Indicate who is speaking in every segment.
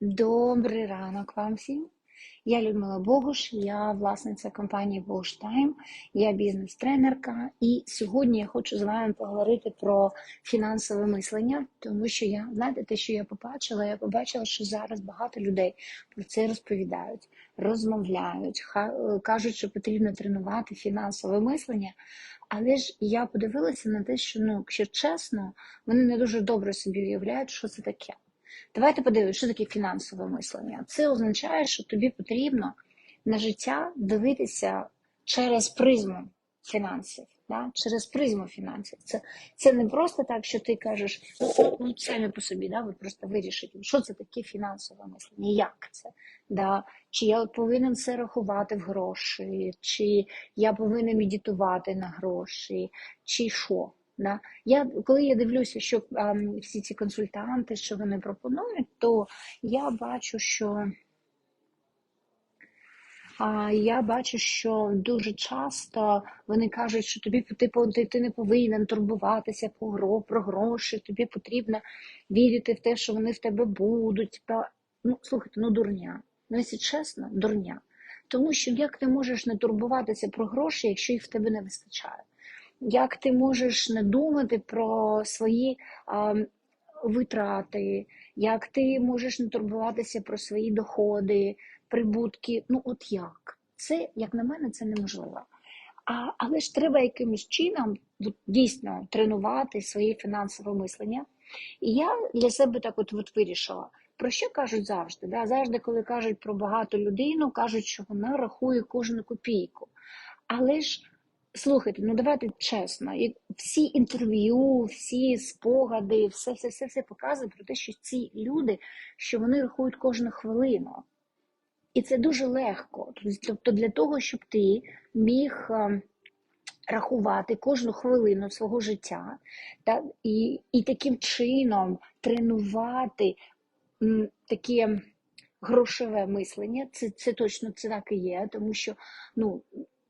Speaker 1: Добрий ранок вам всім. Я Людмила Богуш, я власниця компанії Bogush Time, я бізнес-тренерка. І сьогодні я хочу з вами поговорити про фінансове мислення, тому що я знаєте, те, що я побачила, я побачила, що зараз багато людей про це розповідають, розмовляють, ха- кажуть, що потрібно тренувати фінансове мислення. Але ж я подивилася на те, що ну, якщо чесно, вони не дуже добре собі уявляють, що це таке. Давайте подивимося, що таке фінансове мислення. Це означає, що тобі потрібно на життя дивитися через призму фінансів. Да? Через призму фінансів. Це, це не просто так, що ти кажеш, ну, самі по собі, да? ви просто вирішите, що це таке фінансове мислення, як це? Да? Чи я повинен це рахувати в гроші, чи я повинен медитувати на гроші, чи що. Да? Я, коли я дивлюся, що а, всі ці консультанти, що вони пропонують, то я бачу, що а, я бачу, що дуже часто вони кажуть, що тобі типу, ти, ти не повинен турбуватися по гро, про гроші, тобі потрібно вірити в те, що вони в тебе будуть. Ну, слухайте, ну дурня. Ну, якщо чесно, дурня. Тому що як ти можеш не турбуватися про гроші, якщо їх в тебе не вистачає? Як ти можеш не думати про свої а, витрати, як ти можеш не турбуватися про свої доходи, прибутки. Ну, от як? Це, як на мене, це неможливо. А, Але ж треба якимось чином дійсно тренувати своє фінансове мислення. І я для себе так от, от вирішила. Про що кажуть завжди? Да? Завжди, коли кажуть про багату людину, кажуть, що вона рахує кожну копійку. Але ж Слухайте, ну давайте чесно, і всі інтерв'ю, всі спогади, все, все, все, все показує про те, що ці люди, що вони рахують кожну хвилину. І це дуже легко. Тобто, для того, щоб ти міг е, рахувати кожну хвилину свого життя, та, і, і таким чином тренувати м, таке грошове мислення, це, це точно це так і є, тому що ну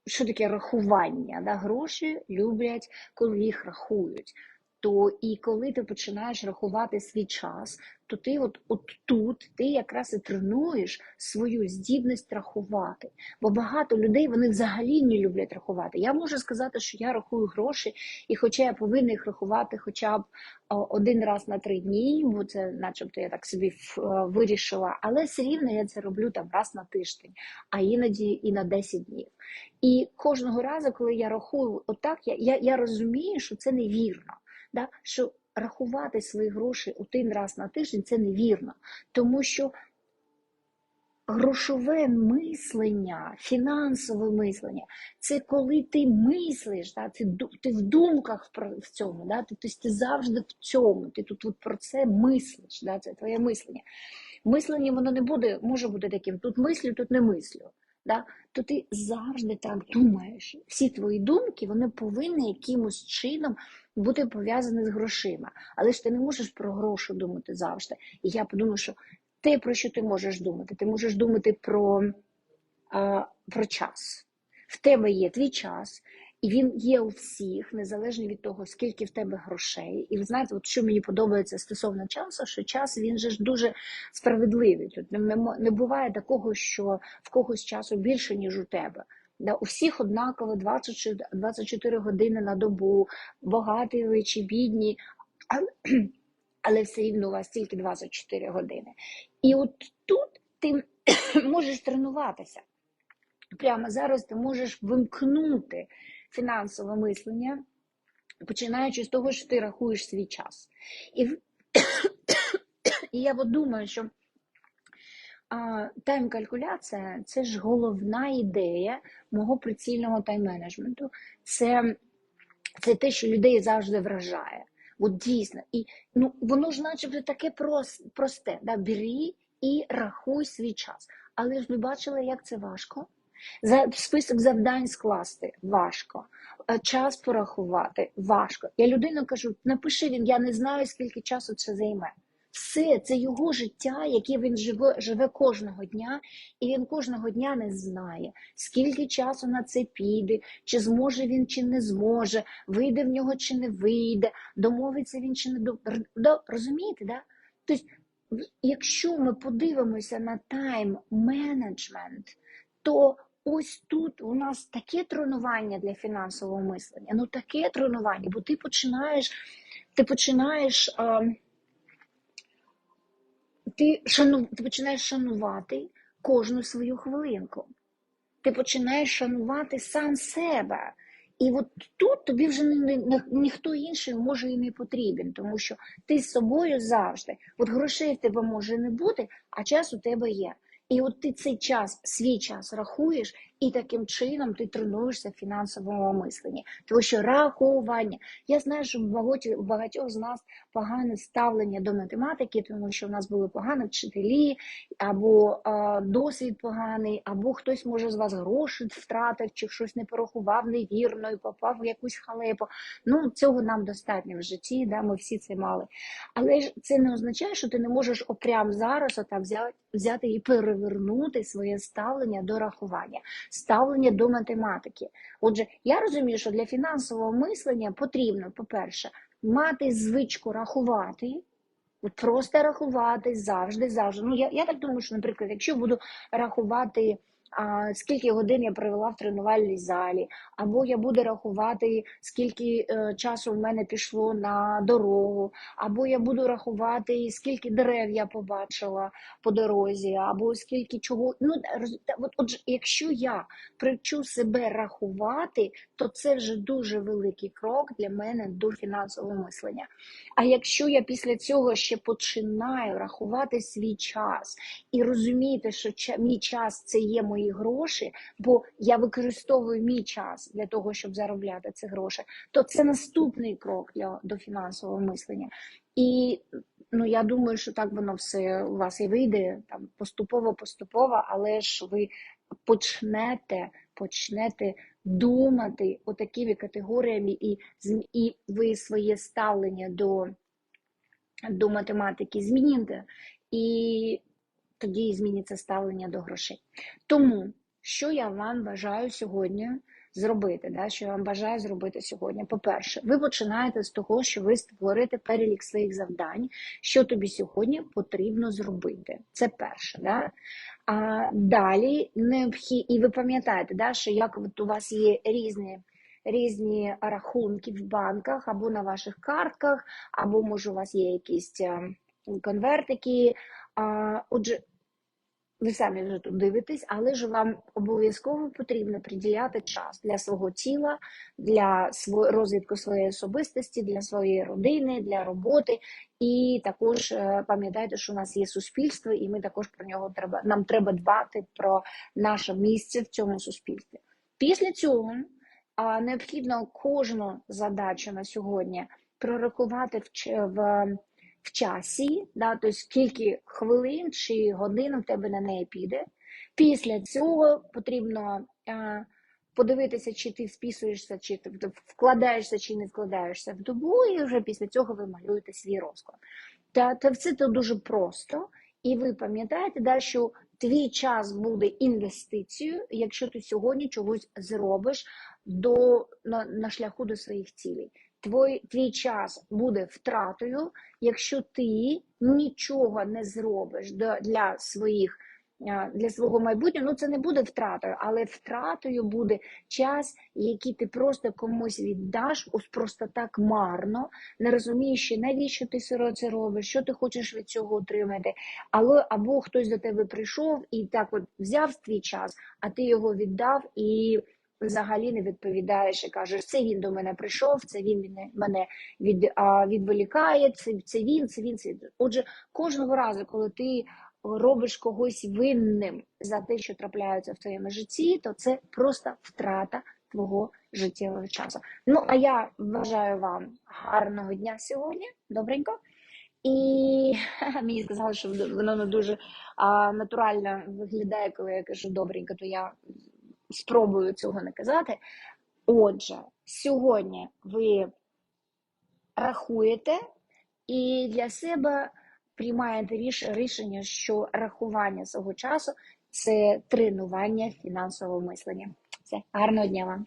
Speaker 1: що таке рахування? Да? Гроші люблять, коли їх рахують. То і коли ти починаєш рахувати свій час, то ти от, от тут ти якраз і тренуєш свою здібність рахувати. Бо багато людей вони взагалі не люблять рахувати. Я можу сказати, що я рахую гроші, і хоча я повинна їх рахувати хоча б один раз на три дні, бо це, начебто, я так собі е, вирішила, але все рівно я це роблю там раз на тиждень, а іноді і на 10 днів. І кожного разу, коли я рахую отак, я, я, я розумію, що це невірно. Да? Що рахувати свої гроші один раз на тиждень це невірно, тому що грошове мислення, фінансове мислення це коли ти мислиш, да? ти ти в думках в цьому, да? тобто ти завжди в цьому, ти тут, тут про це мислиш, да? це твоє мислення. Мислення воно не буде, може бути таким, тут мислю, тут не мислю. Да? То ти завжди так думаєш. Всі твої думки вони повинні якимось чином бути пов'язані з грошима. Але ж ти не можеш про гроші думати завжди. І я подумаю, що те, про що ти можеш думати? Ти можеш думати про, а, про час. В тебе є твій час, і він є у всіх, незалежно від того, скільки в тебе грошей. І ви знаєте, от що мені подобається стосовно часу, що час він же ж дуже справедливий. Тут не, не буває такого, що в когось часу більше, ніж у тебе. Да, У всіх однаково 24, 24 години на добу, багаті ви чи бідні, але, все рівно у вас тільки 24 години. І от тут ти можеш тренуватися. Прямо зараз ти можеш вимкнути фінансове мислення, починаючи з того, що ти рахуєш свій час. І і я думаю, що тайм-калькуляція це ж головна ідея мого прицільного тайм-менеджменту. Це це те, що людей завжди вражає. От дійсно. І ну, воно ж начебто таке просте. Да? Бери і рахуй свій час. Але ж ви бачили, як це важко? За список завдань скласти важко, е, час порахувати важко. Я людину кажу, напиши він, я не знаю, скільки часу це займе. Все, це його життя, яке він живе живе кожного дня, і він кожного дня не знає, скільки часу на це піде, чи зможе він, чи не зможе, вийде в нього чи не вийде, домовиться він чи не до... Розумієте, да? Тобто якщо ми подивимося на тайм-менеджмент, то ось тут у нас таке тренування для фінансового мислення. Ну таке тренування, бо ти починаєш, ти починаєш. А, ти, шану, ти починаєш шанувати кожну свою хвилинку. Ти починаєш шанувати сам себе. І от тут тобі вже ні, ні- ніхто інший може і не потрібен, тому що ти з собою завжди. От грошей в тебе може не бути, а час у тебе є. І от ти цей час, свій час рахуєш, і таким чином ти тренуєшся в фінансовому мисленні. Тому що рахування. Я знаю, що у багатьох з нас погане ставлення до математики, тому що в нас були погані вчителі, або а, досвід поганий, або хтось може з вас гроші втратив, чи щось не порахував невірно і попав в якусь халепу. Ну, цього нам достатньо в житті, да, ми всі це мали. Але ж це не означає, що ти не можеш опрям зараз отак взяти, взяти і перевернути своє ставлення до рахування, ставлення до математики. Отже, я розумію, що для фінансового мислення потрібно, по-перше, мати звичку рахувати. От Просто рахувати завжди, завжди. Ну, я, я так думаю, що, наприклад, якщо буду рахувати, скільки годин я провела в тренувальній залі, або я буду рахувати, скільки е, часу в мене пішло на дорогу, або я буду рахувати, скільки дерев я побачила по дорозі, або скільки чого. Ну, от, отже, якщо я привчу себе рахувати, то це вже дуже великий крок для мене до фінансового мислення. А якщо я після цього ще починаю рахувати свій час і розуміти, що мій час це є мої гроші, бо я використовую мій час для того, щоб заробляти ці гроші, то це наступний крок для, до фінансового мислення. І ну, я думаю, що так воно все у вас і вийде там поступово, поступово, але ж ви почнете, почнете думати отакими категоріями, і, і ви своє ставлення до, до математики зміните, і тоді і зміниться ставлення до грошей. Тому, що я вам бажаю сьогодні зробити, да, що я вам бажаю зробити сьогодні? По-перше, ви починаєте з того, що ви створите перелік своїх завдань, що тобі сьогодні потрібно зробити. Це перше. Да? А далі необхід... і ви пам'ятаєте, да, що як от у вас є різні. Різні рахунки в банках або на ваших картках, або може у вас є якісь е, конвертики. Отже, ви самі вже тут дивитесь, але ж вам обов'язково потрібно приділяти час для свого тіла, для розвитку своєї особистості, для своєї родини, для роботи. І також е, пам'ятайте, що у нас є суспільство, і ми також про нього треба. Нам треба дбати про наше місце в цьому суспільстві. Після цього необхідно кожну задачу на сьогодні прорахувати в, в, часі, да, тобто скільки хвилин чи годин в тебе на неї піде. Після цього потрібно а, подивитися, чи ти вписуєшся, чи ти вкладаєшся, чи не вкладаєшся в добу, і вже після цього ви малюєте свій розклад. Та, та це дуже просто. І ви пам'ятаєте, да, що твій час буде інвестицією, якщо ти сьогодні чогось зробиш до, на, на шляху до своїх цілей. Твій, твій час буде втратою, якщо ти нічого не зробиш для, для своїх. Для свого майбутнього, ну це не буде втратою, але втратою буде час, який ти просто комусь віддаш, ось просто так марно, не розуміючи, навіщо ти це робиш, що ти хочеш від цього отримати. Але або хтось до тебе прийшов і так от взяв твій час, а ти його віддав і взагалі не відповідаєш і кажеш, це він до мене прийшов, це він мене, від, а, відволікає, це, це він, це він, це він. Отже, кожного разу, коли ти робиш когось винним за те, що трапляється в твоєму житті, то це просто втрата твого життєвого часу. Ну, а я бажаю вам гарного дня сьогодні, добренько. І мені сказали, що воно не дуже а, натурально виглядає, коли я кажу добренько, то я спробую цього не казати. Отже, сьогодні ви рахуєте і для себе приймаєте рішення, що рахування свого часу це тренування фінансового мислення. Все, гарного дня вам!